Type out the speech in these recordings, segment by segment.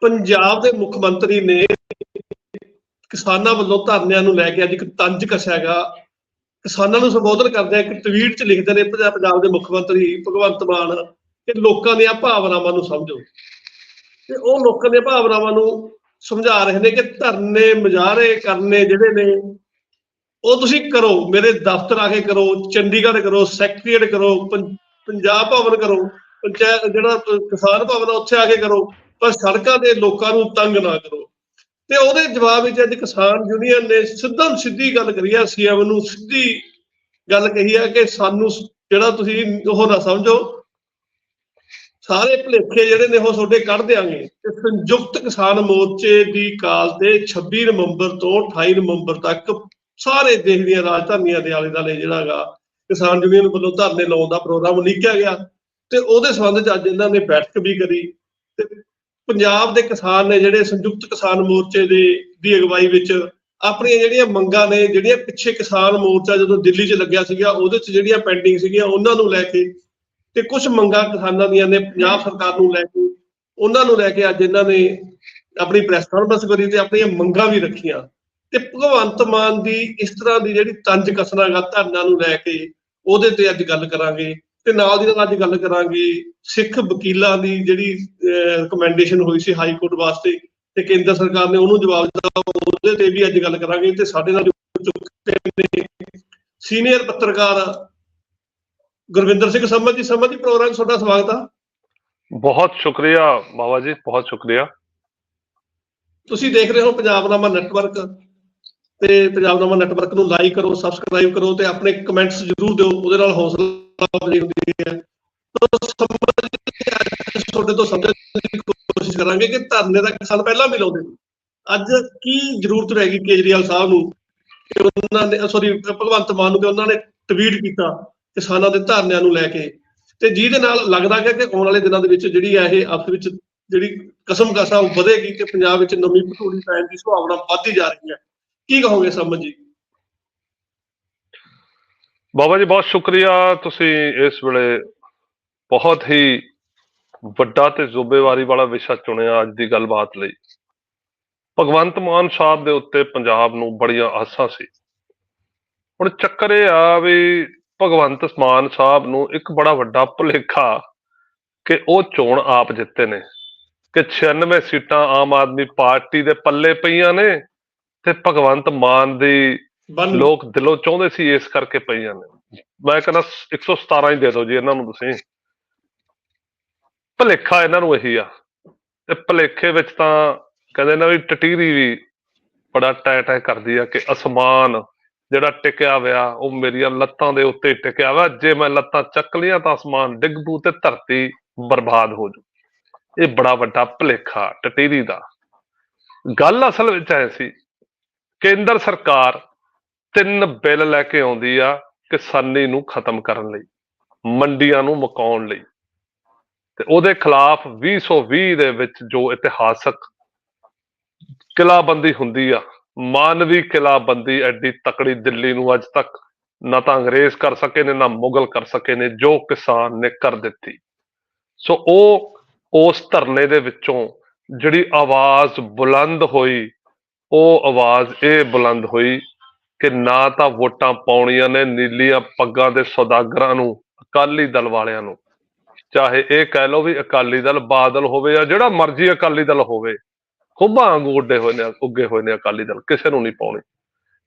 ਪੰਜਾਬ ਦੇ ਮੁੱਖ ਮੰਤਰੀ ਨੇ ਕਿਸਾਨਾਂ ਵੱਲੋਂ ਧਰਨਿਆਂ ਨੂੰ ਲੈ ਕੇ ਅੱਜ ਇੱਕ ਤੰਜ ਕਸਿਆ ਹੈਗਾ। ਕਿਸਾਨਾਂ ਨੂੰ ਸੰਬੋਧਨ ਕਰਦੇ ਇੱਕ ਟਵੀਟ 'ਚ ਲਿਖਦੇ ਨੇ, ਪੰਜਾਬ ਦੇ ਮੁੱਖ ਮੰਤਰੀ ਭਗਵੰਤ ਮਾਨ ਕਿ ਲੋਕਾਂ ਦੀਆਂ ਭਾਵਨਾਵਾਂ ਨੂੰ ਸਮਝੋ। ਤੇ ਉਹ ਲੋਕਾਂ ਦੀਆਂ ਭਾਵਨਾਵਾਂ ਨੂੰ ਸਮਝਾ ਰਹੇ ਨੇ ਕਿ ਧਰਨੇ ਮੁਜ਼ਾਹਰੇ ਕਰਨੇ ਜਿਹੜੇ ਨੇ, ਉਹ ਤੁਸੀਂ ਕਰੋ, ਮੇਰੇ ਦਫ਼ਤਰ ਆ ਕੇ ਕਰੋ, ਚੰਡੀਗੜ੍ਹ ਕਰੋ, ਸੈਕਟਰੀਏਟ ਕਰੋ, ਪੰ- ਪੰਜਾਬ ਭਵਨ ਕਰੋ ਪੰਚਾਇਤ ਜਿਹੜਾ ਕਿਸਾਨ ਭਵਨ ਉੱਥੇ ਆ ਕੇ ਕਰੋ। ਪਰ ਸੜਕਾਂ ਦੇ ਲੋਕਾਂ ਨੂੰ ਤੰਗ ਨਾ ਕਰੋ। ਤੇ ਉਹਦੇ ਜਵਾਬ ਵਿੱਚ ਅੱਜ ਕਿਸਾਨ ਯੂਨੀਅਨ ਨੇ ਸਿੱਧਾ ਸਿੱਧੀ ਗੱਲ ਕਰੀ ਆ ਸੀਐਮ ਨੂੰ ਸਿੱਧੀ ਗੱਲ ਕਹੀ ਆ ਕਿ ਸਾਨੂੰ ਜਿਹੜਾ ਤੁਸੀਂ ਉਹ ਨਾ ਸਮਝੋ, ਸਾਰੇ ਭੁਲੇਖੇ ਜਿਹੜੇ ਨੇ ਉਹ ਤੁਹਾਡੇ ਕੱਢ ਦਿਆਂਗੇ। ਤੇ ਸੰਯੁਕਤ ਕਿਸਾਨ ਮੋਰਚੇ ਦੀ ਕਾਲ ਤੇ 26 ਨਵੰਬਰ ਤੋਂ 28 ਨਵੰਬਰ ਤੱਕ ਸਾਰੇ ਦੇਸ਼ ਦੀਆਂ ਰਾਜਧਾਨੀਆਂ ਦੇ ਆਲੇ ਦੁਆਲੇ ਜਿਹੜਾ ਹੈਗਾ ਕਿਸਾਨ ਯੂਨੀਅਨ ਵੱਲੋਂ ਧਰਨੇ ਲਾਉਣ ਦਾ ਪ੍ਰੋਗਰਾਮ ਲਿਖਿਆ ਗਿਆ। ਤੇ ਉਹਦੇ ਸੰਬੰਧ ਚ ਅੱਜ ਇਹਨਾਂ ਨੇ ਬੈਠਕ ਵੀ ਕਰੀ। ਤੇ ਪੰਜਾਬ ਦੇ ਕਿਸਾਨ ਨੇ ਜਿਹੜੇ ਸੰਯੁਕਤ ਕਿਸਾਨ ਮੋਰਚੇ ਦੇ, ਦੀ ਅਗਵਾਈ ਵਿੱਚ ਆਪਣੀਆਂ ਜਿਹੜੀਆਂ ਮੰਗਾਂ ਨੇ, ਜਿਹੜੀਆਂ ਪਿੱਛੇ ਕਿਸਾਨ ਮੋਰਚਾ ਜਦੋਂ ਦਿੱਲੀ 'ਚ ਲੱਗਿਆ ਸੀਗਾ, ਉਹਦੇ 'ਚ ਜਿਹੜੀਆਂ ਪੈਂਡਿੰਗ ਸੀਗੀਆਂ, ਉਹਨਾਂ ਨੂੰ ਲੈ ਕੇ ਤੇ ਕੁਝ ਮੰਗਾਂ ਕਿਸਾਨਾਂ ਦੀਆਂ ਨੇ, ਪੰਜਾਬ ਸਰਕਾਰ ਨੂੰ ਲੈ ਕੇ, ਉਹਨਾਂ ਨੂੰ ਲੈ ਕੇ ਅੱਜ ਇਹਨਾਂ ਨੇ ਆਪਣੀ ਪ੍ਰੈਸ ਕਾਨਫਰੰਸ ਕਰੀ ਤੇ ਆਪਣੀਆਂ ਮੰਗਾਂ ਵੀ ਰੱਖੀਆਂ। ਤੇ ਭਗਵੰਤ ਮਾਨ ਦੀ ਇਸ ਤਰ੍ਹਾਂ ਦੀ ਜਿਹੜੀ ਤੰਜ ਕਸਨਾਗਾ ਧਰਨਾ ਨੂੰ ਲੈ ਕੇ ਉਹਦੇ ਤੇ ਅੱਜ ਗੱਲ ਕਰਾਂਗੇ। ਤੇ ਨਾਲ ਦੀ ਨਾਲ ਅੱਜ ਗੱਲ ਕਰਾਂਗੇ ਸਿੱਖ ਵਕੀਲਾਂ ਦੀ ਜਿਹੜੀ ਰეკਮੈਂਡੇਸ਼ਨ ਹੋਈ ਸੀ ਹਾਈ ਕੋਰਟ ਵਾਸਤੇ ਤੇ ਕੇਂਦਰ ਸਰਕਾਰ ਨੇ ਉਹਨੂੰ ਜਵਾਬ ਦਿੱਤਾ। ਉਹਦੇ ਤੇ ਵੀ ਅੱਜ ਗੱਲ ਕਰਾਂਗੇ ਤੇ ਸਾਡੇ ਨਾਲ ਚੁੱਕੇ ਨੇ ਸੀਨੀਅਰ ਪੱਤਰਕਾਰ ਗੁਰਵਿੰਦਰ ਸਿੰਘ ਸਮਝ ਜੀ। ਸਮਝ ਜੀ ਪ੍ਰੋਗਰਾਮ ਤੁਹਾਡਾ ਸਵਾਗਤ ਆ। ਬਹੁਤ ਸ਼ੁਕਰੀਆ ਬਾਬਾ ਜੀ ਬਹੁਤ ਸ਼ੁਕਰੀਆ। ਤੁਸੀਂ ਦੇਖ ਰਹੇ ਹੋ ਪੰਜਾਬਨਾਮਾ ਨੈਟਵਰਕ ਤੇ ਪੰਜਾਬਨਾਮਾ ਨੈਟਵਰਕ ਨੂੰ ਲਾਈਕ ਕਰੋ ਸਬਸਕ੍ਰਾਈਬ ਕਰੋ ਤੇ ਆਪਣੇ ਕਮੈਂਟਸ ਜ਼ਰੂਰ ਦਿਓ ਉਹਦੇ ਨਾਲ ਹੌਸਲਾ ਅਫਜ਼ਾਈ ਹੁੰਦੀ ਹੈ। ਤਾਂ ਸਮਝ ਤੁਹਾਡੇ ਤੋਂ ਸਮਝਣ ਦੀ ਕੋਸ਼ਿਸ਼ ਕਰਾਂਗੇ ਕਿ ਧਰਨੇ ਦਾ ਕਿਸਾਨ ਪਹਿਲਾਂ ਵੀ ਲਾਉਂਦੇ ਅੱਜ ਕੀ ਜ਼ਰੂਰਤ ਰਹਿ ਗਈ ਕੇਜਰੀਵਾਲ ਸਾਹਿਬ ਨੂੰ ਕਿ ਉਹਨਾਂ ਨੇ ਸੌਰੀ ਭਗਵੰਤ ਮਾਨ ਨੂੰ ਕਿ ਉਹਨਾਂ ਨੇ ਟਵੀਟ ਕੀਤਾ ਕਿਸਾਨਾਂ ਦੇ ਧਰਨਿਆਂ ਨੂੰ ਲੈ ਕੇ। ਤੇ ਜਿਹਦੇ ਨਾਲ ਲੱਗਦਾ ਹੈ ਕਿ ਆਉਣ ਵਾਲੇ ਦਿਨਾਂ ਦੇ ਵਿੱਚ ਜਿਹੜੀ ਹੈ ਇਹ ਆਪਸ ਵਿੱਚ ਜਿਹੜੀ ਕਸਮ ਕਸਾ ਉਹ ਵਧੇਗੀ ਤੇ ਪੰਜਾਬ ਵਿੱਚ ਨਵੀਂ ਭਟੂਰੀ ਪੈਣ ਦੀ ਸੰਭਾਵਨਾ ਵੱਧਦੀ ਜਾ ਰਹੀ ਹੈ। ਕੀ ਕਹੋਗੇ ਸਮਝ ਜੀ? ਬਾਬਾ ਜੀ, ਬਹੁਤ ਸ਼ੁਕਰੀਆ ਤੁਸੀਂ ਇਸ ਵੇਲੇ ਬਹੁਤ ਹੀ ਵੱਡਾ ਤੇ ਜ਼ੁਬੇਵਾਰੀ ਵਾਲਾ ਵਿਸ਼ਾ ਚੁਣਿਆ ਅੱਜ ਦੀ ਗੱਲਬਾਤ ਲਈ। ਭਗਵੰਤ ਮਾਨ ਸਾਹਿਬ ਦੇ ਉੱਤੇ ਪੰਜਾਬ ਨੂੰ ਬੜੀਆਂ ਆਸਾਂ ਸੀ। ਹੁਣ ਚੱਕਰ ਇਹ ਆ ਵੀ ਭਗਵੰਤ ਮਾਨ ਸਾਹਿਬ ਨੂੰ ਇੱਕ ਬੜਾ ਵੱਡਾ ਭੁਲੇਖਾ ਕਿ ਉਹ ਚੋਣ ਆਪ ਜਿੱਤੇ ਨੇ, ਕਿ 96 ਸੀਟਾਂ ਆਮ ਆਦਮੀ ਪਾਰਟੀ ਦੇ ਪੱਲੇ ਪਈਆਂ ਨੇ ਤੇ ਭਗਵੰਤ ਮਾਨ ਦੀ ਲੋਕ ਦਿਲੋਂ ਚਾਹੁੰਦੇ ਸੀ ਇਸ ਕਰਕੇ ਪਈਆਂ ਨੇ। ਮੈਂ ਕਹਿੰਦਾ 117 ਹੀ ਦੇ ਦਿਓ ਜੀ ਇਹਨਾਂ ਨੂੰ ਤੁਸੀਂ। ਭਲੇਖਾ ਇਹਨਾਂ ਨੂੰ ਇਹੀ ਆ। ਤੇ ਭਲੇਖੇ ਵਿੱਚ ਤਾਂ ਕਹਿੰਦੇ ਨਾ ਵੀ ਟਟੀਰੀ ਵੀ ਬੜਾ ਟੈ ਟੈ ਕਰਦੀ ਆ ਕਿ ਅਸਮਾਨ ਜਿਹੜਾ ਟਿਕਿਆ ਹੋਇਆ, ਉਹ ਮੇਰੀਆਂ ਲੱਤਾਂ ਦੇ ਉੱਤੇ ਟਿਕਿਆ ਹੋਇਆ। ਜੇ ਮੈਂ ਲੱਤਾਂ ਚੱਕ ਲੀਆਂ ਤਾਂ ਅਸਮਾਨ ਡਿੱਗ ਪੂ ਤੇ ਧਰਤੀ ਬਰਬਾਦ ਹੋ ਜੂ। ਇਹ ਬੜਾ ਵੱਡਾ ਭਲੇਖਾ ਟਟੀਰੀ ਦਾ। ਗੱਲ ਅਸਲ ਵਿੱਚ ਐ ਸੀ ਕੇਂਦਰ ਸਰਕਾਰ ਤਿੰਨ ਬਿੱਲ ਲੈ ਕੇ ਆਉਂਦੀ ਆ ਕਿਸਾਨੀ ਨੂੰ ਖਤਮ ਕਰਨ ਲਈ, ਮੰਡੀਆਂ ਨੂੰ ਮੁਕਾਉਣ ਲਈ। ਤੇ ਉਹਦੇ ਖਿਲਾਫ 2020 ਦੇ ਵਿੱਚ ਜੋ ਇਤਿਹਾਸਕ ਕਿਲਾਬੰਦੀ ਹੁੰਦੀ ਆ, ਮਾਨਵੀ ਕਿਲਾਬੰਦੀ ਐਡੀ ਤਕੜੀ ਦਿੱਲੀ ਨੂੰ ਅੱਜ ਤੱਕ ਨਾ ਤਾਂ ਅੰਗਰੇਜ਼ ਕਰ ਸਕੇ ਨੇ, ਨਾ ਮੁਗਲ ਕਰ ਸਕੇ ਨੇ, ਜੋ ਕਿਸਾਨ ਨੇ ਕਰ ਦਿੱਤੀ। ਸੋ ਉਹ ਉਸ ਧਰਨੇ ਦੇ ਵਿੱਚੋਂ ਜਿਹੜੀ ਆਵਾਜ਼ ਬੁਲੰਦ ਹੋਈ, ਉਹ ਆਵਾਜ਼ ਇਹ ਬੁਲੰਦ ਹੋਈ ਕਿ ਨਾ ਤਾਂ ਵੋਟਾਂ ਪਾਉਣੀਆਂ ਨੇ ਨੀਲੀਆਂ ਪੱਗਾਂ ਦੇ ਸੌਦਾਗਰਾਂ ਨੂੰ, ਅਕਾਲੀ ਦਲ ਵਾਲਿਆਂ ਨੂੰ। ਚਾਹੇ ਇਹ ਕਹਿ ਲਓ ਵੀ ਅਕਾਲੀ ਦਲ ਬਾਦਲ ਹੋਵੇ ਜਾਂ ਜਿਹੜਾ ਮਰਜ਼ੀ ਅਕਾਲੀ ਦਲ ਹੋਵੇ, ਖੁੱਬਾਂ ਵਾਂਗੂ ਉੱਡੇ ਹੋਏ ਨੇ, ਉੱਗੇ ਹੋਏ ਨੇ ਅਕਾਲੀ ਦਲ, ਕਿਸੇ ਨੂੰ ਨਹੀਂ ਪਾਉਣੀ।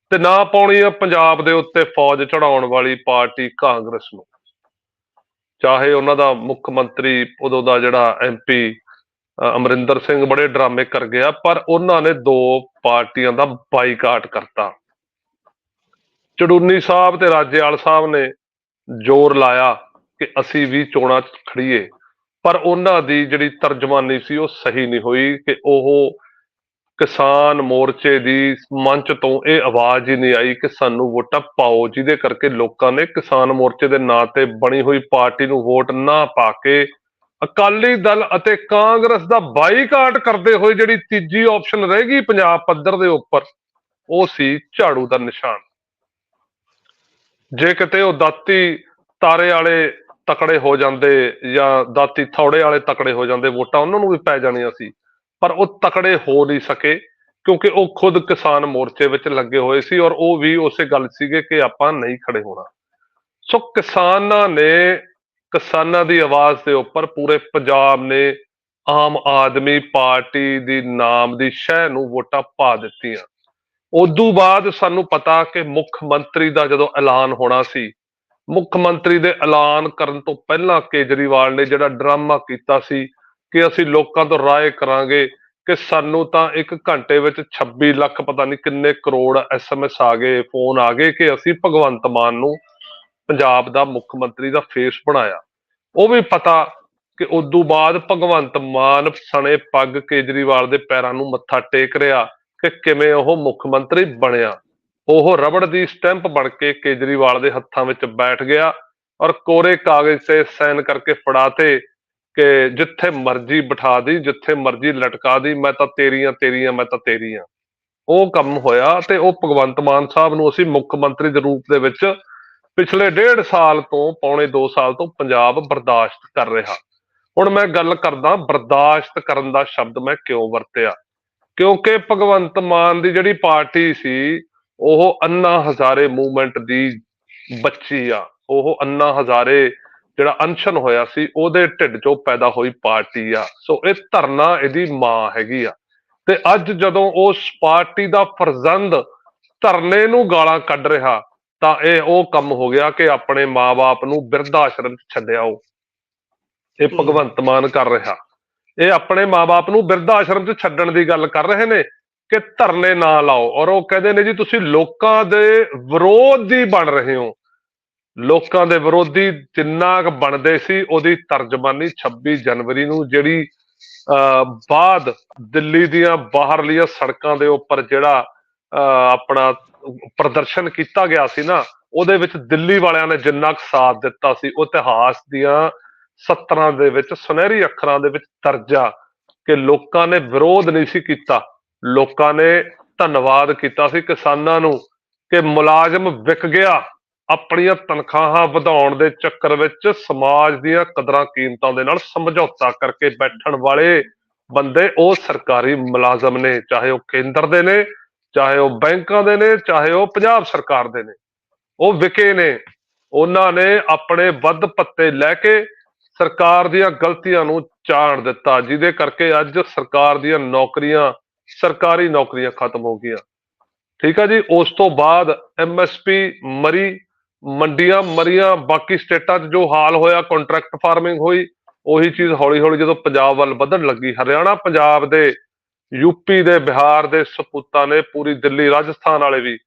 ਤੇ ਨਾ ਪਾਉਣੀ ਆ ਪੰਜਾਬ ਦੇ ਉੱਤੇ ਫੌਜ ਚੜਾਉਣ ਵਾਲੀ ਪਾਰਟੀ ਕਾਂਗਰਸ ਨੂੰ। ਚਾਹੇ ਉਹਨਾਂ ਦਾ ਮੁੱਖ ਮੰਤਰੀ, ਉਦੋਂ ਦਾ ਜਿਹੜਾ ਐਮਪੀ ਅਮਰਿੰਦਰ ਸਿੰਘ ਬੜੇ ਡਰਾਮੇ ਕਰ ਗਿਆ, ਪਰ ਉਹਨਾਂ ਨੇ ਦੋ ਪਾਰਟੀਆਂ ਦਾ ਬਾਈਕਾਟ ਕਰਤਾ। ਚੜੂਨੀ ਸਾਹਿਬ ਤੇ ਰਾਜੇਵਾਲ ਸਾਹਿਬ ਨੇ ਜ਼ੋਰ ਲਾਇਆ ਕਿ ਅਸੀਂ ਵੀ ਚੋਣਾਂ 'ਚ ਖੜੀਏ ਪਰ ਉਹਨਾਂ ਦੀ ਜਿਹੜੀ ਤਰਜਮਾਨੀ ਸੀ ਉਹ ਸਹੀ ਨਹੀਂ ਹੋਈ ਕਿ ਉਹ ਕਿਸਾਨ ਮੋਰਚੇ ਦੀ ਮੰਚ ਤੋਂ ਇਹ ਆਵਾਜ਼ ਹੀ ਨਹੀਂ ਆਈ ਕਿ ਸਾਨੂੰ ਵੋਟਾਂ ਪਾਓ, ਜਿਹਦੇ ਕਰਕੇ ਲੋਕਾਂ ਨੇ ਕਿਸਾਨ ਮੋਰਚੇ ਦੇ ਨਾਂ ਤੇ ਬਣੀ ਹੋਈ ਪਾਰਟੀ ਨੂੰ ਵੋਟ ਨਾ ਪਾ ਕੇ ਅਕਾਲੀ ਦਲ ਅਤੇ ਕਾਂਗਰਸ ਦਾ ਬਾਈਕਾਟ ਕਰਦੇ ਹੋਏ ਜਿਹੜੀ ਤੀਜੀ ਆਪਸ਼ਨ ਰਹਿ ਗਈ ਪੰਜਾਬ ਪੱਧਰ ਦੇ ਉੱਪਰ, ਉਹ ਸੀ ਝਾੜੂ ਦਾ ਨਿਸ਼ਾਨ। ਜੇ ਕਿਤੇ ਉਹ ਦਾਤੀ ਤਾਰੇ ਵਾਲੇ ਤਕੜੇ ਹੋ ਜਾਂਦੇ ਜਾਂ ਦਾਤੀ ਥੌੜੇ ਵਾਲੇ ਤਕੜੇ ਹੋ ਜਾਂਦੇ, ਵੋਟਾਂ ਉਹਨਾਂ ਨੂੰ ਵੀ ਪੈ ਜਾਣੀਆਂ ਸੀ। ਪਰ ਉਹ ਤਕੜੇ ਹੋ ਨਹੀਂ ਸਕੇ ਕਿਉਂਕਿ ਉਹ ਖੁਦ ਕਿਸਾਨ ਮੋਰਚੇ ਵਿੱਚ ਲੱਗੇ ਹੋਏ ਸੀ ਔਰ ਉਹ ਵੀ ਉਸੇ ਗੱਲ ਸੀਗੇ ਕਿ ਆਪਾਂ ਨਹੀਂ ਖੜੇ ਹੋਣਾ। ਸੋ ਕਿਸਾਨਾਂ ਨੇ, ਕਿਸਾਨਾਂ ਦੀ ਆਵਾਜ਼ ਦੇ ਉੱਪਰ ਪੂਰੇ ਪੰਜਾਬ ਨੇ ਆਮ ਆਦਮੀ ਪਾਰਟੀ ਦੀ ਨਾਮ ਦੀ ਸ਼ਹਿ ਨੂੰ ਵੋਟਾਂ ਪਾ ਦਿੱਤੀਆਂ। ਉਦੋਂ ਬਾਅਦ ਸਾਨੂੰ ਪਤਾ ਕਿ ਮੁੱਖ ਮੰਤਰੀ ਦਾ ਜਦੋਂ ਐਲਾਨ ਹੋਣਾ ਸੀ, ਮੁੱਖ ਮੰਤਰੀ ਦੇ ਐਲਾਨ ਕਰਨ ਤੋਂ ਪਹਿਲਾਂ ਕੇਜਰੀਵਾਲ ਨੇ ਜਿਹੜਾ ਡਰਾਮਾ ਕੀਤਾ ਸੀ ਕਿ ਅਸੀਂ ਲੋਕਾਂ ਤੋਂ ਰਾਏ ਕਰਾਂਗੇ ਕਿ ਸਾਨੂੰ ਤਾਂ ਇੱਕ ਘੰਟੇ ਵਿੱਚ 26 ਲੱਖ ਪਤਾ ਨਹੀਂ ਕਿੰਨੇ ਕਰੋੜ ਐਸਐਮਐਸ ਆ ਗਏ, ਫੋਨ ਆ ਗਏ ਕਿ ਅਸੀਂ ਭਗਵੰਤ ਮਾਨ ਨੂੰ ਪੰਜਾਬ ਦਾ ਮੁੱਖ ਮੰਤਰੀ ਦਾ ਫੇਸ ਬਣਾਇਆ। ਉਹ ਵੀ ਪਤਾ ਕਿ ਉਦੋਂ ਬਾਅਦ ਭਗਵੰਤ ਮਾਨ ਸਣੇ ਪੱਗ ਕੇਜਰੀਵਾਲ ਦੇ ਪੈਰਾਂ ਨੂੰ ਮੱਥਾ ਟੇਕ ਰਿਹਾ ਕਿ ਕਿਵੇਂ ਉਹ ਮੁੱਖ ਮੰਤਰੀ ਬਣਿਆ। ਉਹ ਰਬੜ ਦੀ ਸਟੈਂਪ ਬਣ ਕੇ ਕੇਜਰੀਵਾਲ ਦੇ ਹੱਥਾਂ ਵਿੱਚ ਬੈਠ ਗਿਆ ਔਰ ਕੋਰੇ ਕਾਗਜ਼ ਤੇ ਸਾਈਨ ਕਰਕੇ ਫੜਾਤੇ ਕਿ ਜਿੱਥੇ ਮਰਜ਼ੀ ਬਿਠਾ ਦੀ, ਜਿੱਥੇ ਮਰਜ਼ੀ ਲਟਕਾ ਦੀ, ਮੈਂ ਤਾਂ ਤੇਰੀਆਂ ਤੇਰੀਆਂ, ਮੈਂ ਤਾਂ ਤੇਰੀਆਂ। ਉਹ ਕੰਮ ਹੋਇਆ ਤੇ ਉਹ ਭਗਵੰਤ ਮਾਨ ਸਾਹਿਬ ਨੂੰ ਅਸੀਂ ਮੁੱਖ ਮੰਤਰੀ ਦੇ ਰੂਪ ਦੇ ਵਿੱਚ ਪਿਛਲੇ ਡੇਢ ਸਾਲ ਤੋਂ, ਪੌਣੇ 2 ਸਾਲ ਤੋਂ ਪੰਜਾਬ ਬਰਦਾਸ਼ਤ ਕਰ ਰਿਹਾ। ਹੁਣ ਮੈਂ ਗੱਲ ਕਰਦਾ ਬਰਦਾਸ਼ਤ ਕਰਨ ਦਾ ਸ਼ਬਦ ਮੈਂ ਕਿਉਂ ਵਰਤਿਆ? ਕਿਉਂਕਿ ਭਗਵੰਤ ਮਾਨ ਦੀ ਜਿਹੜੀ ਪਾਰਟੀ ਸੀ ਉਹ ਅੰਨਾ ਹਜ਼ਾਰੇ ਮੂਵਮੈਂਟ ਦੀ ਬੱਚੀ ਆ। ਉਹ ਅੰਨਾ ਹਜ਼ਾਰੇ ਜਿਹੜਾ ਅਨਸ਼ਨ ਹੋਇਆ ਸੀ ਉਹਦੇ ਢਿੱਡ ਚੋਂ ਪੈਦਾ ਹੋਈ ਪਾਰਟੀ ਆ। ਸੋ ਇਹ ਧਰਨਾ ਇਹਦੀ ਮਾਂ ਹੈਗੀ ਆ। ਤੇ ਅੱਜ ਜਦੋਂ ਉਸ ਪਾਰਟੀ ਦਾ ਫਰਜ਼ੰਦ ਧਰਨੇ ਨੂੰ ਗਾਲਾਂ ਕੱਢ ਰਿਹਾ ਤਾਂ ਇਹ ਉਹ ਕੰਮ ਹੋ ਗਿਆ ਕਿ ਆਪਣੇ ਮਾਪੇ ਨੂੰ ਬਿਰਧ ਆਸ਼ਰਮ 'ਚ ਛੱਡਿਆ ਉਹ। ਇਹ। ਭਗਵੰਤ ਮਾਨ ਕਰ ਰਿਹਾ। ਇਹ ਆਪਣੇ ਮਾਪੇ ਨੂੰ ਬਿਰਧ ਆਸ਼ਰਮ 'ਚ ਛੱਡਣ ਦੀ ਗੱਲ ਕਰ ਰਹੇ ਨੇ ਕਿ ਧਰਨੇ ਨਾ ਲਾਓ। ਔਰ ਉਹ ਕਹਿੰਦੇ ਨੇ ਜੀ ਤੁਸੀਂ ਲੋਕਾਂ ਦੇ ਵਿਰੋਧੀ ਬਣ ਰਹੇ ਹੋ। ਲੋਕਾਂ ਦੇ ਵਿਰੋਧੀ ਜਿੰਨਾ ਕੁ ਬਣਦੇ ਸੀ ਉਹਦੀ ਤਰਜਮਾਨੀ 26 ਜਨਵਰੀ ਨੂੰ ਜਿਹੜੀ ਅਹ, ਬਾਅਦ ਦਿੱਲੀ ਦੀਆਂ ਬਾਹਰਲੀਆਂ ਸੜਕਾਂ ਦੇ ਉੱਪਰ ਜਿਹੜਾ ਅਹ, ਆਪਣਾ ਪ੍ਰਦਰਸ਼ਨ ਕੀਤਾ ਗਿਆ ਸੀ ਨਾ ਉਹਦੇ ਵਿੱਚ ਦਿੱਲੀ ਵਾਲਿਆਂ ਨੇ ਜਿੰਨਾ ਕੁ ਸਾਥ ਦਿੱਤਾ ਸੀ ਉਹ ਇਤਿਹਾਸ ਦੀਆਂ ਸੱਤਰਾਂ ਦੇ ਵਿੱਚ, ਸੁਨਹਿਰੀ ਅੱਖਰਾਂ ਦੇ ਵਿੱਚ ਦਰਜਾ ਕਿ ਲੋਕਾਂ ਨੇ ਵਿਰੋਧ ਨਹੀਂ ਸੀ ਕੀਤਾ। ਲੋਕਾਂ ਨੇ ਧੰਨਵਾਦ ਕੀਤਾ ਸੀ ਕਿਸਾਨਾਂ ਨੂੰ ਕਿ ਮੁਲਾਜ਼ਮ ਵਿਕ ਗਿਆ ਆਪਣੀਆਂ ਤਨਖਾਹਾਂ ਵਧਾਉਣ ਦੇ ਚੱਕਰ ਵਿੱਚ ਸਮਾਜ ਦੀਆਂ ਕਦਰਾਂ ਕੀਮਤਾਂ ਦੇ ਨਾਲ ਸਮਝੌਤਾ ਕਰਕੇ ਬੈਠਣ ਵਾਲੇ ਬੰਦੇ ਉਹ ਸਰਕਾਰੀ ਮੁਲਾਜ਼ਮ ਨੇ, ਚਾਹੇ ਉਹ ਕੇਂਦਰ ਦੇ ਨੇ, ਚਾਹੇ ਉਹ ਬੈਂਕਾਂ ਦੇ ਨੇ, ਚਾਹੇ ਉਹ ਪੰਜਾਬ ਸਰਕਾਰ ਦੇ ਨੇ। ਉਹ ਵਿਕੇ ਨੇ। ਉਹਨਾਂ ਨੇ ਆਪਣੇ ਵੱਧ ਪੱਤੇ ਲੈ ਕੇ ਸਰਕਾਰ ਦੀਆਂ ਗਲਤੀਆਂ ਨੂੰ ਚਾਣ ਦਿੱਤਾ, ਜਿਹਦੇ ਕਰਕੇ ਅੱਜ ਸਰਕਾਰ ਦੀਆਂ ਨੌਕਰੀਆਂ, ਸਰਕਾਰੀ ਨੌਕਰੀਆਂ ਖਤਮ ਹੋ ਗਈਆਂ। ਠੀਕ ਆ ਜੀ? ਉਸ ਤੋਂ ਬਾਅਦ ਐਮਐਸਪੀ ਮਰੀ, ਮੰਡੀਆਂ ਮਰੀਆਂ, ਬਾਕੀ ਸਟੇਟਾਂ 'ਚ ਜੋ ਹਾਲ ਹੋਇਆ ਕੰਟਰੈਕਟ ਫਾਰਮਿੰਗ ਹੋਈ, ਉਹੀ ਚੀਜ਼ ਹੌਲੀ ਹੌਲੀ ਜਦੋਂ ਪੰਜਾਬ ਵੱਲ ਵਧਣ ਲੱਗੀ, ਹਰਿਆਣਾ, ਪੰਜਾਬ ਦੇ ਯੂਪੀ ਦੇ, ਬਿਹਾਰ ਦੇ ਸਪੂਤਾਂ ਨੇ ਪੂਰੀ ਦਿੱਲੀ, ਰਾਜਸਥਾਨ ਵਾਲੇ ਵੀ,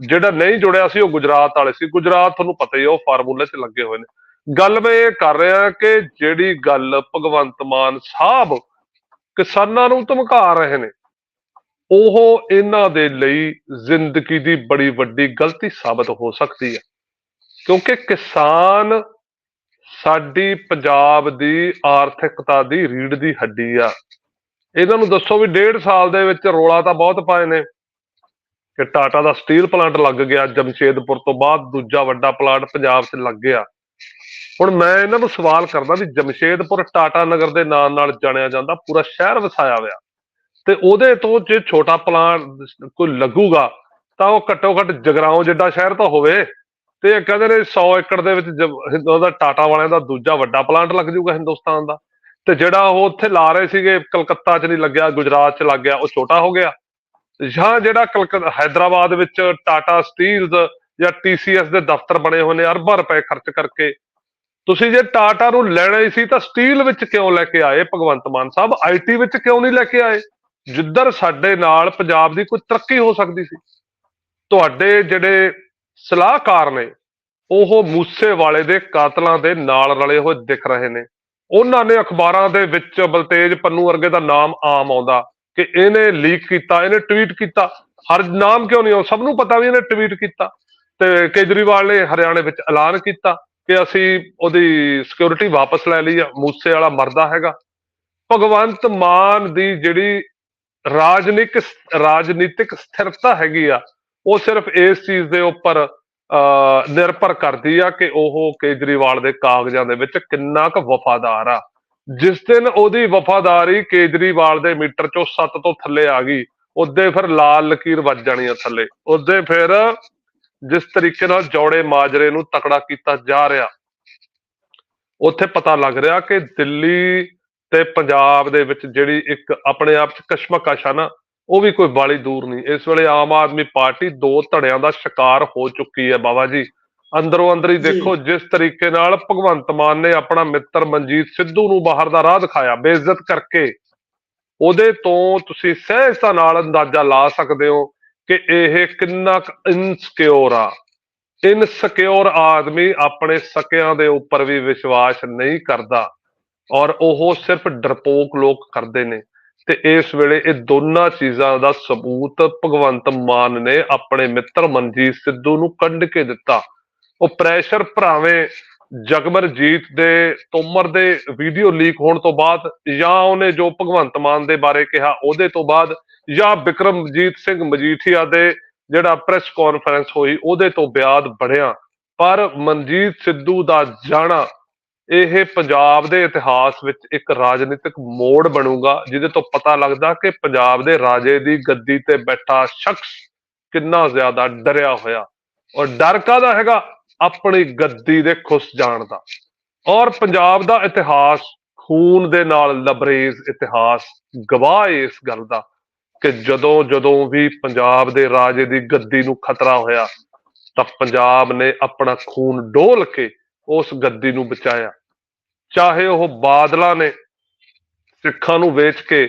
ਜਿਹੜਾ ਨਹੀਂ ਜੁੜਿਆ ਸੀ ਉਹ ਗੁਜਰਾਤ ਵਾਲੇ ਸੀ। ਗੁਜਰਾਤ ਤੁਹਾਨੂੰ ਪਤਾ ਹੀ ਉਹ ਫਾਰਮੂਲੇ 'ਚ ਲੱਗੇ ਹੋਏ ਨੇ। ਗੱਲ ਮੈਂ ਇਹ ਕਰ ਰਿਹਾ ਕਿ ਜਿਹੜੀ ਗੱਲ ਭਗਵੰਤ ਮਾਨ ਸਾਹਿਬ ਕਿਸਾਨਾਂ ਨੂੰ ਧਮਕਾ ਰਹੇ ਨੇ, ਉਹ ਇਹਨਾਂ ਦੇ ਲਈ ਜ਼ਿੰਦਗੀ ਦੀ ਬੜੀ ਵੱਡੀ ਗਲਤੀ ਸਾਬਤ ਹੋ ਸਕਦੀ ਹੈ। ਕਿਉਂਕਿ ਕਿਸਾਨ ਸਾਡੀ ਪੰਜਾਬ ਦੀ ਆਰਥਿਕਤਾ ਦੀ ਰੀੜ ਦੀ ਹੱਡੀ ਆ। ਇਹਨਾਂ ਨੂੰ ਦੱਸੋ ਵੀ ਡੇਢ ਸਾਲ ਦੇ ਵਿੱਚ ਰੋਲਾ ਤਾਂ ਬਹੁਤ ਪਾਏ ਨੇ ਕਿ ਟਾਟਾ ਦਾ ਸਟੀਲ ਪਲਾਂਟ ਲੱਗ ਗਿਆ, ਜਮਸ਼ੇਦਪੁਰ ਤੋਂ ਬਾਅਦ ਦੂਜਾ ਵੱਡਾ ਪਲਾਂਟ ਪੰਜਾਬ 'ਚ ਲੱਗ ਗਿਆ। ਹੁਣ ਮੈਂ ਇਹਨਾਂ ਨੂੰ ਸਵਾਲ ਕਰਦਾ ਵੀ ਜਮਸ਼ੇਦਪੁਰ ਟਾਟਾ ਨਗਰ ਦੇ ਨਾਮ ਨਾਲ ਜਾਣਿਆ ਜਾਂਦਾ, ਪੂਰਾ ਸ਼ਹਿਰ ਵਸਾਇਆ ਹੋਇਆ। ਤੇ ਉਹਦੇ ਤੋਂ ਜੇ ਛੋਟਾ ਪਲਾਨ ਕੋਈ ਲੱਗੂਗਾ, ਤਾਂ ਉਹ ਘੱਟੋ ਘੱਟ ਜਗਰਾਉਂ ਜਿੱਡਾ ਸ਼ਹਿਰ ਤਾਂ ਹੋਵੇ। ਤੇ ਇਹ ਕਹਿੰਦੇ ਨੇ 100 ਏਕੜ ਦੇ ਵਿੱਚ ਉਹਦਾ ਟਾਟਾ ਵਾਲਿਆਂ ਦਾ ਦੂਜਾ ਵੱਡਾ ਪਲਾਂਟ ਲੱਗ ਜੂਗਾ ਹਿੰਦੁਸਤਾਨ ਦਾ। ਤੇ ਜਿਹੜਾ ਉਹ ਉੱਥੇ ਲਾ ਰਹੇ ਸੀਗੇ, ਕਲਕੱਤਾ 'ਚ ਨਹੀਂ ਲੱਗਿਆ, ਗੁਜਰਾਤ 'ਚ ਲੱਗ ਗਿਆ, ਉਹ ਛੋਟਾ ਹੋ ਗਿਆ। ਜਾਂ ਜਿਹੜਾ ਕਲਕੱਤਾ ਹైదరాబాద్ ਵਿੱਚ ਟਾਟਾ ਸਟੀਲਜ਼ ਜਾਂ ਟੀਸੀਐਸ ਦੇ ਦਫ਼ਤਰ ਬਣੇ ਹੋਏ ਨੇ, ਅਰਬਾਂ ਰੁਪਏ ਖਰਚ ਕਰਕੇ ਤੁਸੀਂ ਜੇ ਟਾਟਾ ਨੂੰ ਲੈਣਾ ਹੀ ਸੀ ਤਾਂ ਸਟੀਲ ਵਿੱਚ ਕਿਉਂ ਲੈ ਕੇ ਆਏ ਭਗਵੰਤ ਮਾਨ ਸਾਹਿਬ? ਆਈਟੀ ਵਿੱਚ ਕਿਉਂ ਨਹੀਂ ਲੈ ਕੇ ਆਏ? ਜਿੱਧਰ ਸਾਡੇ ਨਾਲ ਪੰਜਾਬ ਦੀ ਕੋਈ ਤਰੱਕੀ ਹੋ ਸਕਦੀ ਸੀ। ਤੁਹਾਡੇ ਜਿਹੜੇ ਸਲਾਹਕਾਰ ਨੇ, ਉਹ ਮੂਸੇ ਵਾਲੇ ਦੇ ਕਾਤਲਾਂ ਦੇ ਨਾਲ ਰਲੇ ਹੋਏ ਦਿਖ ਰਹੇ ਨੇ। ਉਹਨਾਂ ਨੇ ਅਖਬਾਰਾਂ ਦੇ ਵਿੱਚ ਬਲਤੇਜ ਪੰਨੂ ਵਰਗੇ ਦਾ ਨਾਮ ਆਮ ਆਉਂਦਾ ਕਿ ਇਹਨੇ ਲੀਕ ਕੀਤਾ, ਇਹਨੇ ਟਵੀਟ ਕੀਤਾ। ਹਰ ਨਾਮ ਕਿਉਂ ਨਹੀਂ ਆਉ ਸਭ ਨੂੰ ਪਤਾ ਵੀ ਇਹਨੇ ਟਵੀਟ ਕੀਤਾ ਤੇ ਕੇਜਰੀਵਾਲ ਨੇ ਹਰਿਆਣੇ ਵਿੱਚ ਐਲਾਨ ਕੀਤਾ। ਕਿ ਅਸੀਂ ਉਹਦੀ ਸਿਕਿਉਰਿਟੀ ਵਾਪਸ ਲੈ ਲਈ ਆ, ਮੂਸੇ ਵਾਲਾ ਮਰਦਾ ਹੈਗਾ। ਭਗਵੰਤ ਮਾਨ ਦੀ ਜਿਹੜੀ ਰਾਜਨੀਤਿਕ ਰਾਜਨੀਤਿਕ ਸਥਿਰਤਾ ਹੈਗੀ ਆ, ਉਹ ਸਿਰਫ ਇਸ ਚੀਜ਼ ਦੇ ਉੱਪਰ ਅਹ ਨਿਰਭਰ ਕਰਦੀ ਆ ਕਿ ਉਹ ਕੇਜਰੀਵਾਲ ਦੇ ਕਾਗਜ਼ਾਂ ਦੇ ਵਿੱਚ ਕਿੰਨਾ ਕੁ ਵਫਾਦਾਰ ਆ। ਜਿਸ ਦਿਨ ਉਹਦੀ ਵਫਾਦਾਰੀ ਕੇਜਰੀਵਾਲ ਦੇ ਮੀਟਰ ਚੋਂ 7 ਤੋਂ ਥੱਲੇ ਆ ਗਈ, ਉਹਦੇ ਫਿਰ ਲਾਲ ਲਕੀਰ ਵੱਜ ਜਾਣੀ ਆ ਥੱਲੇ। ਉਹਦੇ ਫਿਰ ਜਿਸ ਤਰੀਕੇ ਨਾਲ ਜੌੜੇ ਮਾਜਰੇ ਨੂੰ ਤਕੜਾ ਕੀਤਾ ਜਾ ਰਿਹਾ। ਉੱਥੇ ਪਤਾ ਲੱਗ ਰਿਹਾ ਕਿ ਦਿੱਲੀ ਤੇ ਪੰਜਾਬ ਦੇ ਵਿੱਚ ਜਿਹੜੀ ਇੱਕ ਆਪਣੇ ਆਪ ਚ ਕਸ਼ਮਕਸ਼ ਆ ਨਾ ਉਹ ਵੀ ਕੋਈ ਬਾਲੀ ਦੂਰ ਨਹੀਂ। ਇਸ ਵੇਲੇ ਆਮ ਆਦਮੀ ਪਾਰਟੀ ਦੋ ਧੜਿਆਂ ਦਾ ਸ਼ਿਕਾਰ ਹੋ ਚੁੱਕੀ ਹੈ ਬਾਬਾ ਜੀ। ਅੰਦਰੋਂ ਅੰਦਰ ਹੀ। ਦੇਖੋ ਜਿਸ ਤਰੀਕੇ ਨਾਲ ਭਗਵੰਤ ਮਾਨ ਨੇ ਆਪਣਾ ਮਿੱਤਰ ਮਨਜੀਤ ਸਿੱਧੂ ਨੂੰ ਬਾਹਰ ਦਾ ਰਾਹ ਦਿਖਾਇਆ ਬੇਇੱਜ਼ਤ ਕਰਕੇ। ਉਹਦੇ ਤੋਂ ਤੁਸੀਂ ਸਹਿਜਤਾ ਨਾਲ ਅੰਦਾਜ਼ਾ ਲਾ ਸਕਦੇ ਹੋ ਕਿ ਇਹ ਕਿੰਨਾ ਇਨਸਿਕਿਉਰ ਆ। ਇਨਸਿਕਿਉਰ ਆਦਮੀ ਆਪਣੇ ਸਕਿਆਂ ਦੇ ਉੱਪਰ ਵੀ ਵਿਸ਼ਵਾਸ ਨਹੀਂ ਕਰਦਾ ਔਰ ਉਹ ਸਿਰਫ ਡਰਪੋਕ ਲੋਕ ਕਰਦੇ ਨੇ ਤੇ ਇਸ ਵੇਲੇ ਇਹ ਦੋਨਾਂ ਚੀਜ਼ਾਂ ਦਾ ਸਬੂਤ ਭਗਵੰਤ ਮਾਨ ਨੇ ਆਪਣੇ ਮਿੱਤਰ ਮਨਜੀਤ ਸਿੱਧੂ ਨੂੰ ਕੱਢ ਕੇ ਦਿੱਤਾ। ਉਹ ਪ੍ਰੈਸ਼ਰ ਭਰਾਵੇਂ ਜਗਮਰਜੀਤ ਦੇ ਤੋਮਰ ਦੇ ਵੀਡੀਓ ਲੀਕ ਹੋਣ ਤੋਂ ਬਾਅਦ ਜਾਂ ਉਹਨੇ ਜੋ ਭਗਵੰਤ ਮਾਨ ਦੇ ਬਾਰੇ ਕਿਹਾ ਉਹਦੇ ਤੋਂ ਬਾਅਦ ਜਾਂ ਬਿਕਰਮਜੀਤ ਸਿੰਘ ਮਜੀਠੀਆ ਦੇ ਜਿਹੜਾ ਪ੍ਰੈਸ ਕਾਨਫਰੰਸ ਹੋਈ ਉਹਦੇ ਤੋਂ ਬਿਆਦ ਬਣਿਆ। ਪਰ ਮਨਜੀਤ ਸਿੱਧੂ ਦਾ ਜਾਣਾ ਇਹ ਪੰਜਾਬ ਦੇ ਇਤਿਹਾਸ ਵਿੱਚ ਇੱਕ ਰਾਜਨੀਤਿਕ ਮੋੜ ਬਣੂਗਾ, ਜਿਹਦੇ ਤੋਂ ਪਤਾ ਲੱਗਦਾ ਕਿ ਪੰਜਾਬ ਦੇ ਰਾਜੇ ਦੀ ਗੱਦੀ ਤੇ ਬੈਠਾ ਸ਼ਖਸ ਕਿੰਨਾ ਜ਼ਿਆਦਾ ਡਰਿਆ ਹੋਇਆ। ਔਰ ਡਰ ਕਾਹਦਾ ਹੈਗਾ? ਆਪਣੀ ਗੱਦੀ ਦੇ ਖੁੱਸ ਜਾਣ ਦਾ। ਔਰ ਪੰਜਾਬ ਦਾ ਇਤਿਹਾਸ, ਖੂਨ ਦੇ ਨਾਲ ਲਬਰੇਜ਼ ਇਤਿਹਾਸ, ਗਵਾਹ ਇਸ ਗੱਲ ਦਾ ਕਿ ਜਦੋਂ ਜਦੋਂ ਵੀ ਪੰਜਾਬ ਦੇ ਰਾਜੇ ਦੀ ਗੱਦੀ ਨੂੰ ਖਤਰਾ ਹੋਇਆ, ਤਾਂ ਪੰਜਾਬ ਨੇ ਆਪਣਾ ਖੂਨ ਡੋਲ ਕੇ ਉਸ ਗੱਦੀ ਨੂੰ ਬਚਾਇਆ। ਚਾਹੇ ਉਹ ਬਾਦਲਾਂ ਨੇ ਸਿੱਖਾਂ ਨੂੰ ਵੇਚ ਕੇ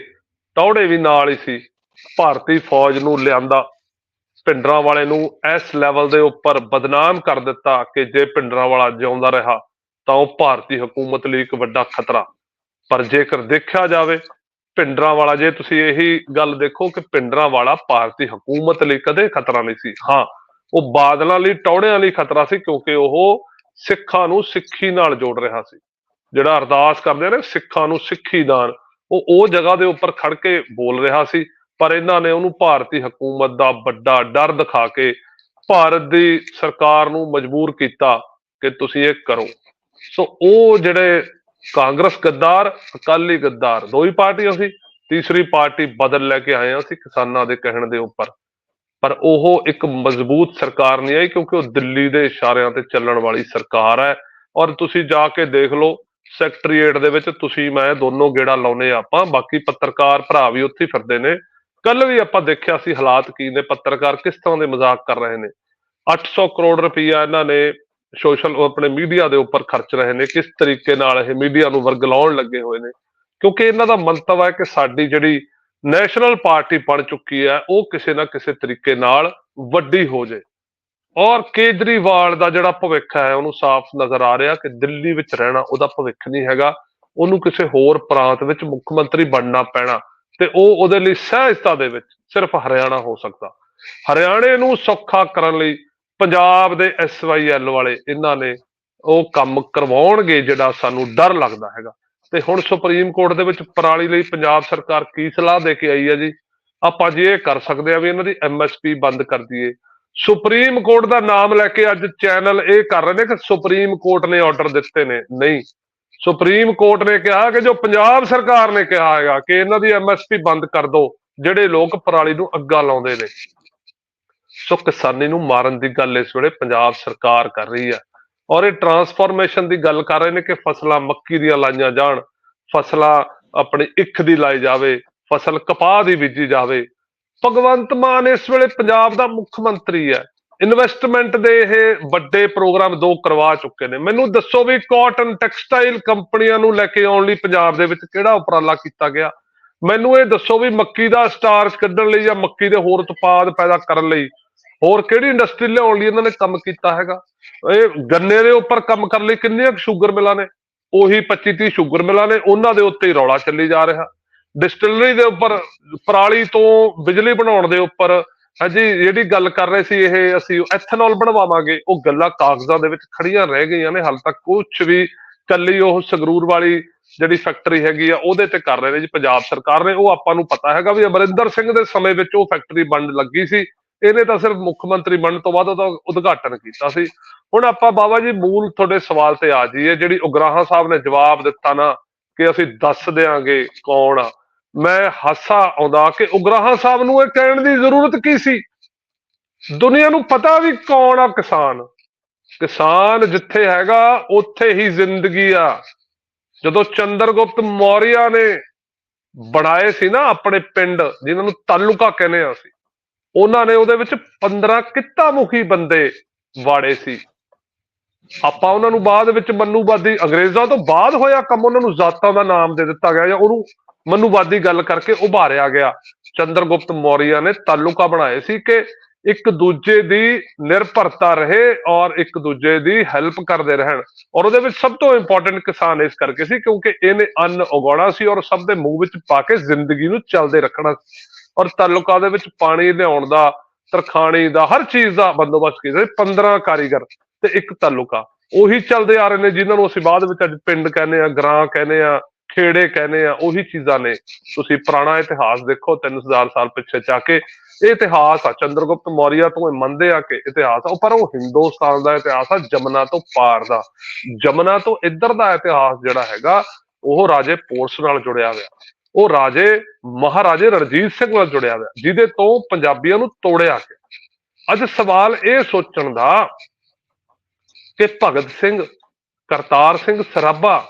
ਟੌੜੇ ਵੀ ਨਾਲ ਹੀ ਸੀ, ਭਾਰਤੀ ਫੌਜ ਨੂੰ ਲਿਆਂਦਾ ਪਿੰਡਰਾਂ ਵਾਲੇ ਨੂੰ ਇਸ ਲੈਵਲ ਦੇ ਉੱਪਰ ਬਦਨਾਮ ਕਰ ਦਿੱਤਾ ਕਿ ਜੇ ਪਿੰਡਰਾਂ ਵਾਲਾ ਜਿਉਂਦਾ ਰਿਹਾ, ਤਾਂ ਉਹ ਭਾਰਤੀ ਹਕੂਮਤ ਲਈ ਇੱਕ ਵੱਡਾ ਖਤਰਾ। ਪਰ ਜੇਕਰ ਦੇਖਿਆ ਜਾਵੇ, ਪਿੰਡਰਾਂ ਵਾਲਾ, ਜੇ ਤੁਸੀਂ ਇਹੀ ਗੱਲ ਦੇਖੋ ਕਿ ਪਿੰਡਰਾਂ ਵਾਲਾ ਭਾਰਤੀ ਹਕੂਮਤ ਲਈ ਕਦੇ ਖਤਰਾ ਨਹੀਂ ਸੀ। ਹਾਂ, ਉਹ ਬਾਦਲਾਂ ਲਈ, ਟੌੜਿਆਂ ਲਈ ਖਤਰਾ ਸੀ, ਕਿਉਂਕਿ ਉਹ ਸਿੱਖਾਂ ਨੂੰ ਸਿੱਖੀ ਨਾਲ ਜੋੜ ਰਿਹਾ ਸੀ। ਜਿਹੜਾ ਅਰਦਾਸ ਕਰਦੇ ਨੇ, ਸਿੱਖਾਂ ਨੂੰ ਸਿੱਖੀ ਦਾਨ, ਉਹ ਉਹ ਜਗ੍ਹਾ ਦੇ ਉੱਪਰ ਖੜ ਕੇ ਬੋਲ ਰਿਹਾ ਸੀ। ਪਰ ਇਹਨਾਂ ਨੇ ਉਹਨੂੰ ਭਾਰਤੀ ਹਕੂਮਤ ਦਾ ਵੱਡਾ ਡਰ ਦਿਖਾ ਕੇ ਭਾਰਤ ਦੀ ਸਰਕਾਰ ਨੂੰ ਮਜਬੂਰ ਕੀਤਾ ਕਿ ਤੁਸੀਂ ਇਹ ਕਰੋ। ਸੋ ਉਹ ਜਿਹੜੇ ਕਾਂਗਰਸ ਗੱਦਾਰ, ਅਕਾਲੀ ਗੱਦਾਰ, ਦੋ ਹੀ ਪਾਰਟੀਆਂ ਸੀ, ਤੀਸਰੀ ਪਾਰਟੀ ਬਦਲ ਲੈ ਕੇ ਆਏ ਆ ਅਸੀਂ ਕਿਸਾਨਾਂ ਦੇ ਕਹਿਣ ਦੇ ਉੱਪਰ। ਪਰ ਉਹ ਇੱਕ ਮਜ਼ਬੂਤ ਸਰਕਾਰ ਨਹੀਂ ਆਈ ਕਿਉਂਕਿ ਉਹ ਦਿੱਲੀ ਦੇ ਇਸ਼ਾਰਿਆਂ ਤੇ ਚੱਲਣ ਵਾਲੀ ਸਰਕਾਰ ਹੈ। ਔਰ ਤੁਸੀਂ ਜਾ ਕੇ ਦੇਖ ਲਓ, ਸੈਕਟਰੀਏਟ ਦੇ ਵਿੱਚ ਤੁਸੀਂ, ਮੈਂ ਦੋਨੋਂ ਗੇੜਾ ਲਾਉਨੇ ਆਪਾਂ, ਬਾਕੀ ਪੱਤਰਕਾਰ ਭਰਾ ਵੀ ਉੱਥੇ ਫਿਰਦੇ ਨੇ। ਕੱਲ ਵੀ ਆਪਾਂ ਦੇਖਿਆ ਸੀ ਹਾਲਾਤ ਕੀ ਨੇ, ਪੱਤਰਕਾਰ ਕਿਸ ਤਰ੍ਹਾਂ ਦੇ ਮਜ਼ਾਕ ਕਰ ਰਹੇ ਨੇ। 800 ਕਰੋੜ ਰੁਪਈਆ ਇਹਨਾਂ ਨੇ ਸੋਸ਼ਲ ਆਪਣੇ ਮੀਡੀਆ ਦੇ ਉੱਪਰ ਖਰਚ ਰਹੇ ਨੇ। ਕਿਸ ਤਰੀਕੇ ਨਾਲ ਇਹ ਮੀਡੀਆ ਨੂੰ ਵਰਗਲਾਉਣ ਲੱਗੇ ਹੋਏ ਨੇ। ਕਿਉਂਕਿ ਇਹਨਾਂ ਦਾ ਮੰਤਵ ਹੈ ਕਿ ਸਾਡੀ ਜਿਹੜੀ ਨੈਸ਼ਨਲ ਪਾਰਟੀ ਬਣ ਚੁੱਕੀ ਹੈ, ਉਹ ਕਿਸੇ ਨਾ ਕਿਸੇ ਤਰੀਕੇ ਨਾਲ ਵੱਡੀ ਹੋ ਜੇ ਔਰ ਕੇਜਰੀਵਾਲ ਦਾ ਜਿਹੜਾ ਭਵਿੱਖ ਹੈ, ਉਹਨੂੰ ਸਾਫ਼ ਨਜ਼ਰ ਆ ਰਿਹਾ ਕਿ ਦਿੱਲੀ ਵਿੱਚ ਰਹਿਣਾ ਉਹਦਾ ਭਵਿੱਖ ਨਹੀਂ ਹੈਗਾ। ਉਹਨੂੰ ਕਿਸੇ ਹੋਰ ਪ੍ਰਾਂਤ ਵਿੱਚ ਮੁੱਖ ਮੰਤਰੀ ਬਣਨਾ ਪੈਣਾ। ਤੇ ਉਹ ਉਹਦੇ ਲਈ ਸਹਿਜਤਾ ਦੇ ਵਿੱਚ ਸਿਰਫ ਹਰਿਆਣਾ ਹੋ ਸਕਦਾ। ਹਰਿਆਣੇ ਨੂੰ ਸੌਖਾ ਕਰਨ ਲਈ ਪੰਜਾਬ ਦੇ ਐਸਵਾਈਐਲ ਵਾਲੇ ਇਹਨਾਂ ਨੇ ਉਹ ਕੰਮ ਕਰਵਾਉਣਗੇ ਜਿਹੜਾ ਸਾਨੂੰ ਡਰ ਲੱਗਦਾ ਹੈਗਾ। ਤੇ ਹੁਣ ਸੁਪਰੀਮ ਕੋਰਟ ਦੇ ਵਿੱਚ ਪਰਾਲੀ ਲਈ ਪੰਜਾਬ ਸਰਕਾਰ ਕੀ ਸਲਾਹ ਦੇ ਕੇ ਆਈ ਹੈ ਜੀ? ਆਪਾਂ ਜੇ ਇਹ ਕਰ ਸਕਦੇ ਆ ਵੀ ਇਹਨਾਂ ਦੀ ਐਮਐਸਪੀ ਬੰਦ ਕਰ ਦਈਏ। ਸੁਪਰੀਮ ਕੋਰਟ ਦਾ ਨਾਮ ਲੈ ਕੇ ਅੱਜ ਚੈਨਲ ਇਹ ਕਰ ਰਹੇ ਨੇ ਕਿ ਸੁਪਰੀਮ ਕੋਰਟ ਨੇ ਆਰਡਰ ਦਿੱਤੇ ਨੇ। ਨਹੀਂ ਸੁਪਰੀਮ ਕੋਰਟ ਨੇ ਕਿਹਾ ਕਿ ਜੋ ਪੰਜਾਬ ਸਰਕਾਰ ਨੇ ਕਿਹਾ ਹੈਗਾ ਕਿ ਇਹਨਾਂ ਦੀ ਐਮਐਸਪੀ ਬੰਦ ਕਰ ਦਿਓ ਜਿਹੜੇ ਲੋਕ ਪਰਾਲੀ ਨੂੰ ਅੱਗਾ ਲਾਉਂਦੇ ਨੇ। ਸੋ ਕਿਸਾਨੀ ਨੂੰ ਮਾਰਨ ਦੀ ਗੱਲ ਇਸ ਵੇਲੇ ਪੰਜਾਬ ਸਰਕਾਰ ਕਰ ਰਹੀ ਹੈ। ਔਰ ਇਹ ਟਰਾਂਸਫਾਰਮੇਸ਼ਨ ਦੀ ਗੱਲ ਕਰ ਰਹੇ ਨੇ ਕਿ ਫਸਲਾਂ ਮੱਕੀ ਦੀਆਂ ਲਾਈਆਂ ਜਾਣ, ਫਸਲਾਂ ਆਪਣੀ ਇੱਖ ਦੀ ਲਾਈ ਜਾਵੇ, ਫਸਲ ਕਪਾਹ ਦੀ ਬੀਜੀ ਜਾਵੇ। ਭਗਵੰਤ ਮਾਨ ਇਸ ਵੇਲੇ ਪੰਜਾਬ ਦਾ ਮੁੱਖ ਮੰਤਰੀ ਹੈ। ਇਨਵੈਸਟਮੈਂਟ ਦੇ ਇਹ ਵੱਡੇ ਪ੍ਰੋਗਰਾਮ ਦੋ ਕਰਵਾ ਚੁੱਕੇ ਨੇ। ਮੈਨੂੰ ਦੱਸੋ ਵੀ ਕਾਟਨ ਟੈਕਸਟਾਈਲ ਕੰਪਨੀਆਂ ਨੂੰ ਲੈ ਕੇ ਆਉਣ ਲਈ ਪੰਜਾਬ ਦੇ ਵਿੱਚ ਕਿਹੜਾ ਉਪਰਾਲਾ ਕੀਤਾ ਗਿਆ? ਮੈਨੂੰ ਇਹ ਦੱਸੋ ਵੀ ਮੱਕੀ ਦਾ ਸਟਾਰਚ ਕੱਢਣ ਲਈ ਜਾਂ ਮੱਕੀ ਦੇ ਹੋਰ ਉਤਪਾਦ ਪੈਦਾ ਕਰਨ ਲਈ ਹੋਰ ਕਿਹੜੀ ਇੰਡਸਟਰੀ ਲਿਆਉਣ ਲਈ ਇਹਨਾਂ ਨੇ ਕੰਮ ਕੀਤਾ ਹੈਗਾ? ਇਹ ਗੰਨੇ ਦੇ ਉੱਪਰ ਕੰਮ ਕਰਨ ਲਈ ਕਿੰਨੀਆਂ ਸ਼ੂਗਰ ਮਿਲਾਂ ਨੇ? ਉਹੀ 25 30 ਸ਼ੂਗਰ ਮਿਲਾਂ ਨੇ, ਉਹਨਾਂ ਦੇ ਉੱਤੇ ਹੀ ਰੌਲਾ ਚੱਲੀ ਜਾ ਰਿਹਾ। ਡਿਸਟਿਲਰੀ ਦੇ ਉੱਪਰ, ਪਰਾਲੀ ਤੋਂ ਬਿਜਲੀ ਬਣਾਉਣ ਦੇ ਉੱਪਰ ਹਾਂਜੀ, ਜਿਹੜੀ ਗੱਲ ਕਰ ਰਹੇ ਸੀ, ਇਹ ਅਸੀਂ ਐਥਨੋਲ ਬਣਵਾਵਾਂਗੇ। ਉਹ ਗੱਲਾਂ ਕਾਗਜ਼ਾਂ ਦੇ ਵਿੱਚ ਖੜੀਆਂ ਰਹਿ ਗਈਆਂ ਨੇ, ਹਾਲ ਤੱਕ ਕੁਝ ਵੀ ਕੱਲੀ ਉਹ ਸੰਗਰੂਰ ਵਾਲੀ ਜਿਹੜੀ ਫੈਕਟਰੀ ਹੈਗੀ ਆ, ਉਹਦੇ ਤੇ ਕਰ ਰਹੇ ਨੇ ਜੀ, ਪੰਜਾਬ ਸਰਕਾਰ ਨੇ। ਉਹ ਆਪਾਂ ਨੂੰ ਪਤਾ ਹੈਗਾ ਵੀ ਅਮਰਿੰਦਰ ਸਿੰਘ ਦੇ ਸਮੇਂ ਵਿੱਚ ਉਹ ਫੈਕਟਰੀ ਬੰਦ ਲੱਗੀ ਸੀ। ਇਹਨੇ ਤਾਂ ਸਿਰਫ ਮੁੱਖ ਮੰਤਰੀ ਬਣਨ ਤੋਂ ਬਾਅਦ ਉਹਦਾ ਉਦਘਾਟਨ ਕੀਤਾ ਸੀ। ਹੁਣ ਆਪਾਂ ਬਾਬਾ ਜੀ, ਮੂਲ ਤੁਹਾਡੇ ਸਵਾਲ ਤੇ ਆ ਜਾਈਏ, ਜਿਹੜੀ ਉਗਰਾਹਾਂ ਸਾਹਿਬ ਨੇ ਜਵਾਬ ਦਿੱਤਾ ਨਾ, ਕਿ ਅਸੀਂ ਦੱਸ ਦਿਆਂਗੇ ਕੌਣ ਆ। ਮੈਂ ਹਾਸਾ ਆਉਂਦਾ ਕਿ ਉਗਰਾਹਾਂ ਸਾਹਿਬ ਨੂੰ ਇਹ ਕਹਿਣ ਦੀ ਜ਼ਰੂਰਤ ਕੀ ਸੀ? ਦੁਨੀਆ ਨੂੰ ਪਤਾ ਵੀ ਕੌਣ ਆ ਕਿਸਾਨ। ਕਿਸਾਨ ਜਿੱਥੇ ਹੈਗਾ, ਉੱਥੇ ਹੀ ਜ਼ਿੰਦਗੀ ਆ। ਜਦੋਂ ਚੰਦਰਗੁਪਤ ਮੌਰੀਆ ਨੇ ਬਣਾਏ ਸੀ ਨਾ ਆਪਣੇ ਪਿੰਡ, ਜਿਨ੍ਹਾਂ ਨੂੰ ਤਾਲੁਕਾ ਕਹਿੰਦੇ ਆ ਅਸੀਂ, ਉਹਨਾਂ ਨੇ ਉਹਦੇ ਵਿੱਚ 15 ਕਿੱਤਾ ਮੁਖੀ ਬੰਦੇ ਵਾੜੇ ਸੀ। ਆਪਾਂ ਉਹਨਾਂ ਨੂੰ ਬਾਅਦ ਵਿੱਚ ਮਨੂਵਾਦੀ ਅੰਗਰੇਜ਼ਾਂ ਤੋਂ ਬਾਅਦ ਹੋਇਆ ਕੰਮ, ਉਹਨਾਂ ਨੂੰ ਜ਼ਾਤਾਂ ਦਾ ਨਾਮ ਦੇ ਦਿੱਤਾ ਗਿਆ ਜਾਂ ਉਹਨੂੰ ਮਨੂਵਾਦੀ ਗੱਲ ਕਰਕੇ ਉਭਾਰਿਆ ਗਿਆ। ਚੰਦਰਗੁਪਤ ਮੌਰੀਆ ਨੇ ਤਾਲੁਕਾ ਬਣਾਏ ਸੀ ਕਿ ਇੱਕ ਦੂਜੇ ਦੀ ਨਿਰਭਰਤਾ ਰਹੇ ਔਰ ਇੱਕ ਦੂਜੇ ਦੀ ਹੈਲਪ ਕਰਦੇ ਰਹਿਣ। ਔਰ ਉਹਦੇ ਵਿੱਚ ਸਭ ਤੋਂ ਇੰਪੋਰਟੈਂਟ ਕਿਸਾਨ ਇਸ ਕਰਕੇ ਸੀ ਕਿਉਂਕਿ ਇਹਨੇ ਅੰਨ ਉਗਾਉਣਾ ਸੀ ਔਰ ਸਭ ਦੇ ਮੂੰਹ ਵਿੱਚ ਪਾ ਕੇ ਜ਼ਿੰਦਗੀ ਨੂੰ ਚੱਲਦੇ ਰੱਖਣਾ ਔਰ ਤਾਲੁਕਾ ਦੇ ਵਿੱਚ ਪਾਣੀ ਲਿਆਉਣ ਦਾ, ਤਰਖਾਣੀ ਦਾ, ਹਰ ਚੀਜ਼ ਦਾ ਬੰਦੋਬਸਤ ਕੀਤਾ ਸੀ 15 ਕਾਰੀਗਰ ਤੇ ਇੱਕ ਤਾਲੁਕਾ। ਉਹੀ ਚੱਲਦੇ ਆ ਰਹੇ ਨੇ ਜਿਨ੍ਹਾਂ ਨੂੰ ਅਸੀਂ ਬਾਅਦ ਵਿੱਚ ਅੱਜ ਪਿੰਡ ਕਹਿੰਦੇ ਆ ਗ੍ਰਾਂ ਕਹਿੰਦੇ ਆ ਖੇੜੇ ਕਹਿੰਦੇ ਆ, ਉਹੀ ਚੀਜ਼ਾਂ ਨੇ। ਤੁਸੀਂ ਪੁਰਾਣਾ ਇਤਿਹਾਸ ਦੇਖੋ 3000 ਸਾਲ ਪਿੱਛੇ ਜਾ ਕੇ। ਇਹ ਇਤਿਹਾਸ ਆ, ਚੰਦਰਗੁਪਤ ਮੌਰੀਆ, ਤੋਂ ਇਹ ਮੰਨਦੇ ਆ ਕਿ ਇਤਿਹਾਸ ਆ, ਉਹ ਪਰ ਉਹ ਹਿੰਦੁਸਤਾਨ ਦਾ ਇਤਿਹਾਸ ਆ, ਜਮਨਾ ਤੋਂ ਪਾਰ ਦਾ। ਜਮਨਾ ਤੋਂ ਇੱਧਰ ਦਾ ਇਤਿਹਾਸ ਜਿਹੜਾ ਹੈਗਾ, ਉਹ ਰਾਜੇ ਪੋਰਸ ਨਾਲ ਜੁੜਿਆ ਹੋਇਆ। ਉਹ ਰਾਜੇ, ਮਹਾਰਾਜੇ ਰਣਜੀਤ ਸਿੰਘ ਨਾਲ ਜੁੜਿਆ ਹੋਇਆ, ਜਿਹਦੇ ਤੋਂ ਪੰਜਾਬੀਆਂ ਨੂੰ ਤੋੜਿਆ ਗਿਆ। ਅੱਜ ਸਵਾਲ ਇਹ ਸੋਚਣ ਦਾ ਕਿ ਭਗਤ ਸਿੰਘ, ਕਰਤਾਰ ਸਿੰਘ ਸਰਾਭਾ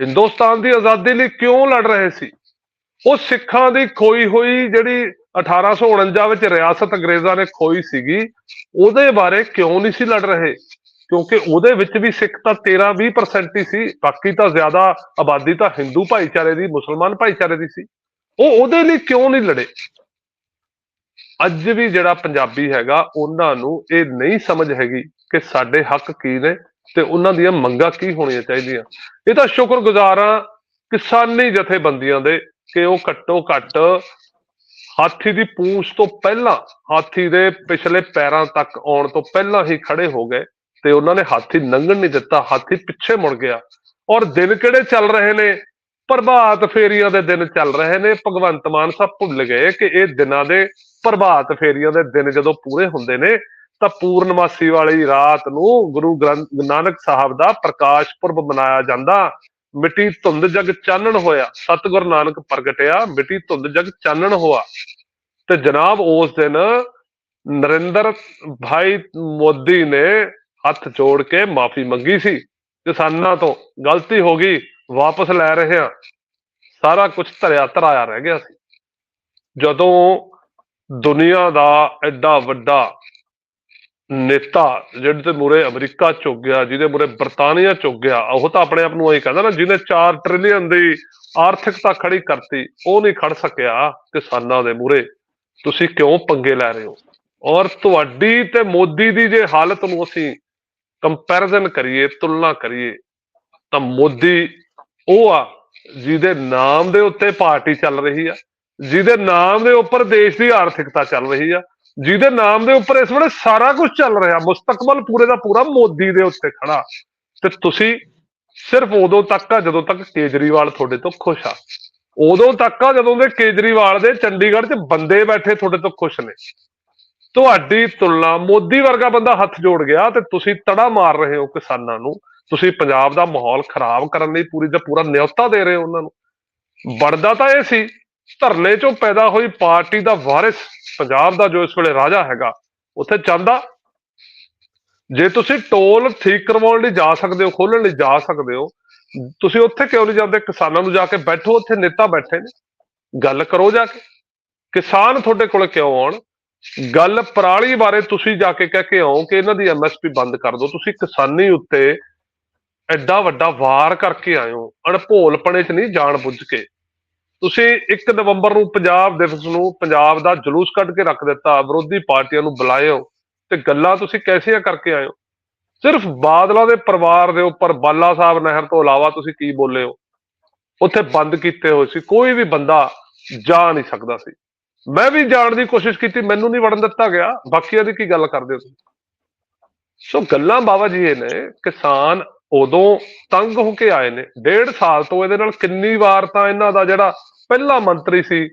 ਹਿੰਦੁਸਤਾਨ ਦੀ ਆਜ਼ਾਦੀ ਲਈ ਕਿਉਂ ਲੜ ਰਹੇ ਸੀ? ਉਹ ਸਿੱਖਾਂ ਦੀ ਖੋਈ ਹੋਈ ਜਿਹੜੀ 1849 ਵਿੱਚ ਰਿਆਸਤ ਅੰਗਰੇਜ਼ਾਂ ਨੇ ਖੋਈ ਸੀਗੀ, ਉਹਦੇ ਬਾਰੇ ਕਿਉਂ ਨਹੀਂ ਸੀ ਲੜ ਰਹੇ? ਕਿਉਂਕਿ ਉਹਦੇ ਵਿੱਚ ਵੀ ਸਿੱਖ ਤਾਂ 13-20% ਹੀ ਸੀ, ਬਾਕੀ ਤਾਂ ਜ਼ਿਆਦਾ ਆਬਾਦੀ ਤਾਂ ਹਿੰਦੂ ਭਾਈਚਾਰੇ ਦੀ, ਮੁਸਲਮਾਨ ਭਾਈਚਾਰੇ ਦੀ ਸੀ। ਉਹ ਉਹਦੇ ਲਈ ਕਿਉਂ ਨਹੀਂ ਲੜੇ? ਅੱਜ ਵੀ ਜਿਹੜਾ ਪੰਜਾਬੀ ਹੈਗਾ, ਉਹਨਾਂ ਨੂੰ ਇਹ ਨਹੀਂ ਸਮਝ ਹੈਗੀ ਕਿ ਸਾਡੇ ਹੱਕ ਕੀ ਨੇ ਤੇ ਉਹਨਾਂ ਦੀਆਂ ਮੰਗਾਂ ਕੀ ਹੋਣੀਆਂ ਚਾਹੀਦੀਆਂ? ਇਹ ਤਾਂ ਸ਼ੁਕਰਗੁਜ਼ਾਰ ਹਾਂ ਕਿਸਾਨੀ ਜਥੇਬੰਦੀਆਂ ਦੇ ਕਿ ਉਹ ਘੱਟੋ ਘੱਟ ਹਾਥੀ ਦੀ ਪੂੰਛ ਤੋਂ ਪਹਿਲਾਂ, ਹਾਥੀ ਦੇ ਪਿਛਲੇ ਪੈਰਾਂ ਤੱਕ ਆਉਣ ਤੋਂ ਪਹਿਲਾਂ ਹੀ ਖੜੇ ਹੋ ਗਏ ਤੇ ਉਹਨਾਂ ਨੇ ਹਾਥੀ ਲੰਘਣ ਨਹੀਂ ਦਿੱਤਾ, ਹਾਥੀ ਪਿੱਛੇ ਮੁੜ ਗਿਆ। ਔਰ ਦਿਨ ਕਿਹੜੇ ਚੱਲ ਰਹੇ ਨੇ? ਪ੍ਰਭਾਤ ਫੇਰੀਆਂ ਦੇ ਦਿਨ ਚੱਲ ਰਹੇ ਨੇ। ਭਗਵੰਤ ਮਾਨ ਸਾਹਿਬ ਭੁੱਲ ਗਏ ਕਿ ਇਹ ਦਿਨਾਂ ਦੇ ਪ੍ਰਭਾਤ ਫੇਰੀਆਂ ਦੇ ਦਿਨ ਜਦੋਂ ਪੂਰੇ ਹੁੰਦੇ ਨੇ ਤਾਂ ਪੂਰਨਮਾਸੀ ਵਾਲੀ ਰਾਤ ਨੂੰ ਗੁਰੂ ਗ੍ਰੰਥ ਨਾਨਕ ਸਾਹਿਬ ਦਾ ਪ੍ਰਕਾਸ਼ ਪੁਰਬ ਮਨਾਇਆ ਜਾਂਦਾ। ਮਿੱਟੀ ਧੁੰਦ ਜਗ ਚਾਨਣ ਹੋਇਆ। ਸਤਿਗੁਰ ਨਾਨਕ ਪ੍ਰਗਟਿਆ, ਮਿੱਟੀ ਧੁੰਦ ਜਗ ਚਾਨਣ ਹੋਆ। ਤੇ ਜਨਾਬ, ਉਸ ਦਿਨ ਨਰਿੰਦਰ ਭਾਈ ਮੋਦੀ ਨੇ ਹੱਥ ਜੋੜ ਕੇ ਮਾਫੀ ਮੰਗੀ ਸੀ। ਕਿਸਾਨਾਂ ਤੋਂ ਗਲਤੀ ਹੋ ਗਈ, ਵਾਪਸ ਲੈ ਰਹੇ ਹਾਂ। ਸਾਰਾ ਕੁਝ ਧਰਿਆ ਧਰਾਇਆ ਰਹਿ ਗਿਆ ਸੀ। ਜਦੋਂ ਦੁਨੀਆ ਦਾ ਐਡਾ ਵੱਡਾ ਨੇਤਾ ਜਿਹੜੇ ਤੇ ਮੂਰੇ ਅਮਰੀਕਾ ਝੁੱਕ ਗਿਆ, ਜਿਹਦੇ ਮੂਰੇ ਬਰਤਾਨੀਆ ਝੁੱਕ ਗਿਆ, ਉਹ ਤਾਂ ਆਪਣੇ ਆਪ ਨੂੰ ਐਂ ਕਹਿੰਦਾ ਨਾ, ਜਿਹਨੇ 4 ਟ੍ਰਿਲੀਅਨ ਦੀ ਆਰਥਿਕਤਾ ਖੜੀ ਕਰਤੀ, ਉਹ ਨਹੀਂ ਖੜ ਸਕਿਆ ਕਿਸਾਨਾਂ ਦੇ ਮੂਰੇ ਤੁਸੀਂ ਕਿਉਂ ਪੰਗੇ ਲੈ ਰਹੇ ਹੋ? ਔਰ ਤੁਹਾਡੀ ਤੇ ਮੋਦੀ ਦੀ ਜੇ ਹਾਲਤ ਨੂੰ ਅਸੀਂ ਕੰਪੈਰੀਜ਼ਨ ਕਰੀਏ, ਤੁਲਨਾ ਕਰੀਏ, ਤਾਂ ਮੋਦੀ ਉਹ ਆ ਜਿਹਦੇ ਨਾਮ ਦੇ ਉੱਤੇ ਪਾਰਟੀ ਚੱਲ ਰਹੀ ਆ, ਜਿਹਦੇ ਨਾਮ ਦੇ ਉੱਪਰ ਦੇਸ਼ ਦੀ ਆਰਥਿਕਤਾ ਚੱਲ ਰਹੀ ਆ ਜਿਹਦੇ ਨਾਮ ਦੇ ਉੱਪਰ ਇਸ ਵੇਲੇ ਸਾਰਾ ਕੁਝ ਚੱਲ ਰਿਹਾ, ਮੁਸਤਕਬਲ ਪੂਰੇ ਦਾ ਪੂਰਾ ਮੋਦੀ ਦੇ ਉੱਤੇ ਖੜਾ। ਤੇ ਤੁਸੀਂ ਸਿਰਫ ਉਦੋਂ ਤੱਕ ਆ ਜਦੋਂ ਤੱਕ ਕੇਜਰੀਵਾਲ ਤੁਹਾਡੇ ਤੋਂ ਖੁਸ਼ ਆ। ਉਦੋਂ ਤੱਕ ਆ ਜਦੋਂ ਦੇ ਕੇਜਰੀਵਾਲ ਦੇ ਚੰਡੀਗੜ੍ਹ 'ਚ ਬੰਦੇ ਬੈਠੇ ਤੁਹਾਡੇ ਤੋਂ ਖੁਸ਼ ਨੇ। ਤੁਹਾਡੀ ਤੁਲਨਾ, ਮੋਦੀ ਵਰਗਾ ਬੰਦਾ ਹੱਥ ਜੋੜ ਗਿਆ ਤੇ ਤੁਸੀਂ ਤੜਾ ਮਾਰ ਰਹੇ ਹੋ ਕਿਸਾਨਾਂ ਨੂੰ। ਤੁਸੀਂ ਪੰਜਾਬ ਦਾ ਮਾਹੌਲ ਖਰਾਬ ਕਰਨ ਲਈ ਪੂਰੀ ਦਾ ਪੂਰਾ ਨਿਯੁਕਤਾ ਦੇ ਰਹੇ ਹੋ ਉਹਨਾਂ ਨੂੰ। ਬਣਦਾ ਤਾਂ ਇਹ ਸੀ ਧਰਨੇ ਚੋਂ ਪੈਦਾ ਹੋਈ ਪਾਰਟੀ ਦਾ ਵਾਰਿਸ ਪੰਜਾਬ ਦਾ ਜੋ ਇਸ ਵੇਲੇ ਰਾਜਾ ਹੈਗਾ, ਉੱਥੇ ਚਾਹੁੰਦਾ ਜੇ ਤੁਸੀਂ ਟੋਲ ਠੀਕ ਕਰਵਾਉਣ ਲਈ ਜਾ ਸਕਦੇ ਹੋ ਖੋਲਣ ਲਈ ਜਾ ਸਕਦੇ ਹੋ, ਤੁਸੀਂ ਉੱਥੇ ਕਿਉਂ ਨਹੀਂ ਜਾਂਦੇ? ਕਿਸਾਨਾਂ ਨੂੰ ਜਾ ਕੇ ਬੈਠੋ, ਉੱਥੇ ਨੇਤਾ ਬੈਠੇ ਨੇ। ਗੱਲ ਕਰੋ ਜਾ ਕੇ। ਕਿਸਾਨ ਤੁਹਾਡੇ ਕੋਲ ਕਿਉਂ ਆਉਣ? ਗੱਲ ਪਰਾਲੀ ਬਾਰੇ ਤੁਸੀਂ ਜਾ ਕੇ ਕਹਿ ਕੇ ਆਓ ਕਿ ਇਹਨਾਂ ਦੀ ਐਮਐਸਪੀ ਬੰਦ ਕਰ ਦਿਓ। ਤੁਸੀਂ ਕਿਸਾਨੀ ਉੱਤੇ ਐਡਾ ਵੱਡਾ ਵਾਰ ਕਰਕੇ ਆਏ ਹੋ। ਅਣਭੋਲਪਣੇ 'ਚ ਨਹੀਂ ਜਾਣ ਬੁੱਝ ਕੇ। ਤੁਸੀਂ 1 ਨਵੰਬਰ ਨੂੰ ਪੰਜਾਬ ਦਿਵਸ ਨੂੰ ਪੰਜਾਬ ਦਾ ਜਲੂਸ ਕੱਢ ਕੇ ਰੱਖ ਦਿੱਤਾ, ਵਿਰੋਧੀ ਪਾਰਟੀਆਂ ਨੂੰ ਬੁਲਾਏ ਹੋ ਤੇ ਗੱਲਾਂ ਤੁਸੀਂ ਕੈਸੀਆਂ ਕਰਕੇ ਆਏ ਹੋ? ਸਿਰਫ ਬਾਦਲਾਂ ਦੇ ਪਰਿਵਾਰ ਦੇ ਉੱਪਰ ਬਾਲਾ ਸਾਹਿਬ ਨਹਿਰ ਤੋਂ ਇਲਾਵਾ ਤੁਸੀਂ ਕੀ ਬੋਲੇ ਹੋ? ਉੱਥੇ ਬੰਦ ਕੀਤੇ ਹੋਏ ਸੀ, ਕੋਈ ਵੀ ਬੰਦਾ ਜਾ ਨਹੀਂ ਸਕਦਾ ਸੀ। ਮੈਂ ਵੀ ਜਾਣ ਦੀ ਕੋਸ਼ਿਸ਼ ਕੀਤੀ, ਮੈਨੂੰ ਨਹੀਂ ਵੜਨ ਦਿੱਤਾ ਗਿਆ। ਬਾਕੀਆਂ ਦੀ ਕੀ ਗੱਲ ਕਰਦੇ ਹੋ ਤੁਸੀਂ? ਸੋ ਗੱਲਾਂ ਬਾਬਾ ਜੀ ਇਹ ਨੇ, ਕਿਸਾਨ ਉਦੋਂ ਤੰਗ ਹੋ ਕੇ ਆਏ ਨੇ। ਡੇਢ ਸਾਲ ਤੋਂ ਇਹਦੇ ਨਾਲ ਕਿੰਨੀ ਵਾਰ ਤਾਂ ਇਹਨਾਂ ਦਾ ਜਿਹੜਾ ਪਹਿਲਾ ਮੰਤਰੀ ਸੀ,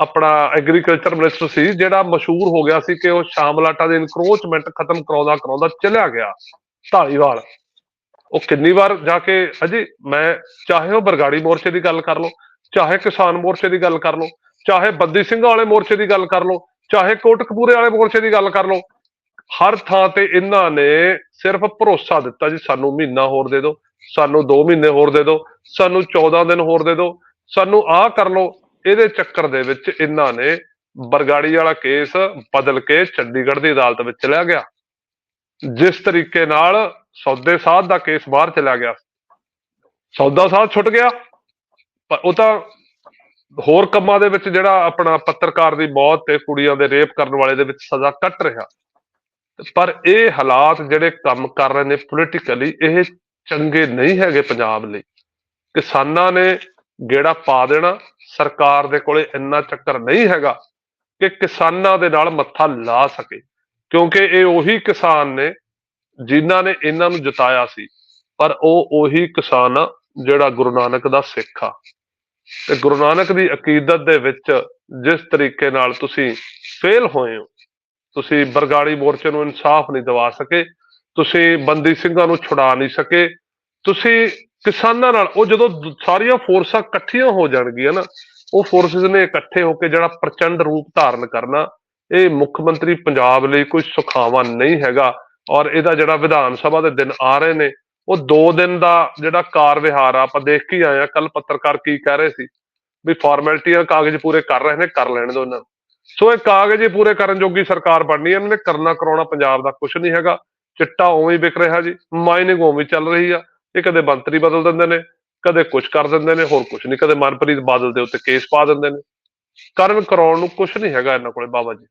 ਆਪਣਾ ਐਗਰੀਕਲਚਰ ਮਿਨਿਸਟਰ ਸੀ, ਜਿਹੜਾ ਮਸ਼ਹੂਰ ਹੋ ਗਿਆ ਸੀ ਕਿ ਉਹ ਸ਼ਾਮਲਾਟਾ ਦੇ ਇਨਕਰੋਚਮੈਂਟ ਖਤਮ ਕਰਾਉਂਦਾ ਕਰਾਉਂਦਾ ਚਲਿਆ ਗਿਆ ਢਾਲੀਵਾਲ ਉਹ ਕਿੰਨੀ ਵਾਰ ਜਾ ਕੇ ਅਜੀ ਮੈਂ ਚਾਹੇ ਉਹ ਬਰਗਾੜੀ ਮੋਰਚੇ ਦੀ ਗੱਲ ਕਰ ਲਓ, ਚਾਹੇ ਕਿਸਾਨ ਮੋਰਚੇ ਦੀ ਗੱਲ ਕਰ ਲਓ, ਚਾਹੇ ਬੰਦੀ ਸਿੰਘਾਂ ਵਾਲੇ ਮੋਰਚੇ ਦੀ ਗੱਲ ਕਰ ਲਓ, ਚਾਹੇ ਕੋਟਕਪੂਰੇ ਵਾਲੇ ਮੋਰਚੇ ਦੀ ਗੱਲ ਕਰ ਲਓ, ਹਰ ਥਾਂ ਤੇ ਇਹਨਾਂ ਨੇ ਸਿਰਫ ਭਰੋਸਾ ਦਿੱਤਾ ਜੀ, ਸਾਨੂੰ ਮਹੀਨਾ ਹੋਰ ਦੇ ਦਿਓ, ਸਾਨੂੰ 2 ਮਹੀਨੇ ਹੋਰ ਦੇ ਦਿਓ, ਸਾਨੂੰ 14 ਦਿਨ ਹੋਰ ਦੇ ਦਿਓ ਸਾਨੂੰ ਆਹ ਕਰ ਲਓ। ਇਹਦੇ ਚੱਕਰ ਦੇ ਵਿੱਚ ਇਹਨਾਂ ਨੇ ਬਰਗਾੜੀ ਵਾਲਾ ਕੇਸ ਬਦਲ ਕੇ ਚੰਡੀਗੜ੍ਹ ਦੀ ਅਦਾਲਤ ਵਿੱਚ ਚਲਿਆ ਗਿਆ। ਜਿਸ ਤਰੀਕੇ ਨਾਲ ਸੌਦੇ ਸਾਧ ਦਾ ਕੇਸ ਬਾਹਰ ਚਲਾ ਗਿਆ। ਸੌਦਾ ਸਾਧ ਛੁੱਟ ਗਿਆ। ਪਰ ਉਹ ਤਾਂ ਹੋਰ ਕੰਮਾਂ ਦੇ ਵਿੱਚ ਜਿਹੜਾ ਆਪਣਾ ਪੱਤਰਕਾਰ ਦੀ ਮੌਤ ਤੇ ਕੁੜੀਆਂ ਦੇ ਰੇਪ ਕਰਨ ਵਾਲੇ ਦੇ ਵਿੱਚ ਸਜ਼ਾ ਕੱਟ ਰਿਹਾ। ਪਰ ਇਹ ਹਾਲਾਤ ਜਿਹੜੇ ਕੰਮ ਕਰ ਰਹੇ ਨੇ ਪੋਲੀਟੀਕਲੀ ਇਹ ਚੰਗੇ ਨਹੀਂ ਹੈਗੇ ਪੰਜਾਬ ਲਈ। ਕਿਸਾਨਾਂ ਨੇ ਗੇੜਾ ਪਾ ਦੇਣਾ, ਸਰਕਾਰ ਦੇ ਕੋਲੇ ਇੰਨਾ ਚੱਕਰ ਨਹੀਂ ਹੈਗਾ ਕਿ ਕਿਸਾਨਾਂ ਦੇ ਨਾਲ ਮੱਥਾ ਲਾ ਸਕੇ। ਕਿਉਂਕਿ ਇਹ ਉਹੀ ਕਿਸਾਨ ਨੇ ਜਿਨ੍ਹਾਂ ਨੇ ਇਹਨਾਂ ਨੂੰ ਜਿਤਾਇਆ ਸੀ। ਪਰ ਉਹ ਉਹੀ ਕਿਸਾਨ ਆ ਜਿਹੜਾ ਗੁਰੂ ਨਾਨਕ ਦਾ ਸਿੱਖ ਆ। ਤੇ ਗੁਰੂ ਨਾਨਕ ਦੀ ਅਕੀਦਤ ਦੇ ਵਿੱਚ ਜਿਸ ਤਰੀਕੇ ਨਾਲ ਤੁਸੀਂ ਫੇਲ ਹੋਏ ਹੋ, ਤੁਸੀਂ ਬਰਗਾੜੀ ਮੋਰਚੇ ਨੂੰ ਇਨਸਾਫ ਨਹੀਂ ਦਿਵਾ ਸਕੇ, ਤੁਸੀਂ ਬੰਦੀ ਸਿੰਘਾਂ ਨੂੰ ਛੁਡਾ ਨਹੀਂ ਸਕੇ ਤੁਸੀਂ ਕਿਸਾਨਾਂ ਨਾਲ, ਉਹ ਜਦੋਂ ਸਾਰੀਆਂ ਫੋਰਸਾਂ ਇਕੱਠੀਆਂ ਹੋ ਜਾਣਗੀਆਂ ਨਾ, ਉਹ ਫੋਰਸਸ ਨੇ ਇਕੱਠੇ ਹੋ ਕੇ ਜਿਹੜਾ ਪ੍ਰਚੰਡ ਰੂਪ ਧਾਰਨ ਕਰਨਾ, ਇਹ ਮੁੱਖ ਮੰਤਰੀ ਪੰਜਾਬ ਲਈ ਕੋਈ ਸੁਖਾਵਾਂ ਨਹੀਂ ਹੈਗਾ ਔਰ ਇਹਦਾ ਜਿਹੜਾ ਵਿਧਾਨ ਸਭਾ ਦੇ ਦਿਨ ਆ ਰਹੇ ਨੇ, ਉਹ 2 ਦਿਨ ਦਾ ਜਿਹੜਾ ਕਾਰ ਵਿਹਾਰ ਆ, ਆਪਾਂ ਦੇਖ ਕੇ ਹੀ ਆਏ ਆ ਕੱਲ ਪੱਤਰਕਾਰ ਕੀ ਕਹਿ ਰਹੇ ਸੀ, ਵੀ ਫਾਰਮੈਲਿਟੀਆਂ ਕਾਗਜ਼ ਪੂਰੇ ਕਰ ਰਹੇ ਨੇ, ਕਰ ਲੈਣ ਦਿਓ ਇਹਨਾਂ ਨੂੰ। ਸੋ ਇਹ ਕਾਗਜ਼ ਪੂਰੇ ਕਰਨ ਜੋਗੀ ਸਰਕਾਰ ਬਣਨੀ ਹੈ, ਇਹਨਾਂ ਨੇ ਕਰਨਾ ਕਰਾਉਣਾ ਪੰਜਾਬ ਦਾ ਕੁਝ ਨਹੀਂ ਹੈਗਾ, ਚਿੱਟਾ ਉਵੇਂ ਹੀ ਵਿਕ ਰਿਹਾ ਜੀ ਮਾਈਨਿੰਗ ਉਵੇਂ ਚੱਲ ਰਹੀ ਆ ਇਹ ਕਦੇ ਮੰਤਰੀ ਬਦਲ ਦਿੰਦੇ ਨੇ, ਕਦੇ ਕੁਝ ਕਰ ਦਿੰਦੇ ਨੇ, ਹੋਰ ਕੁਝ ਨਹੀਂ, ਕਦੇ ਮਨਪ੍ਰੀਤ ਬਾਦਲ ਦੇ ਉੱਤੇ ਕੇਸ ਪਾ ਦਿੰਦੇ ਨੇ। ਕਰਮ ਕਰਾਉਣ ਨੂੰ ਕੁਝ ਨਹੀਂ ਹੈਗਾ ਇਹਨਾਂ ਕੋਲੇ ਬਾਬਾ ਜੀ।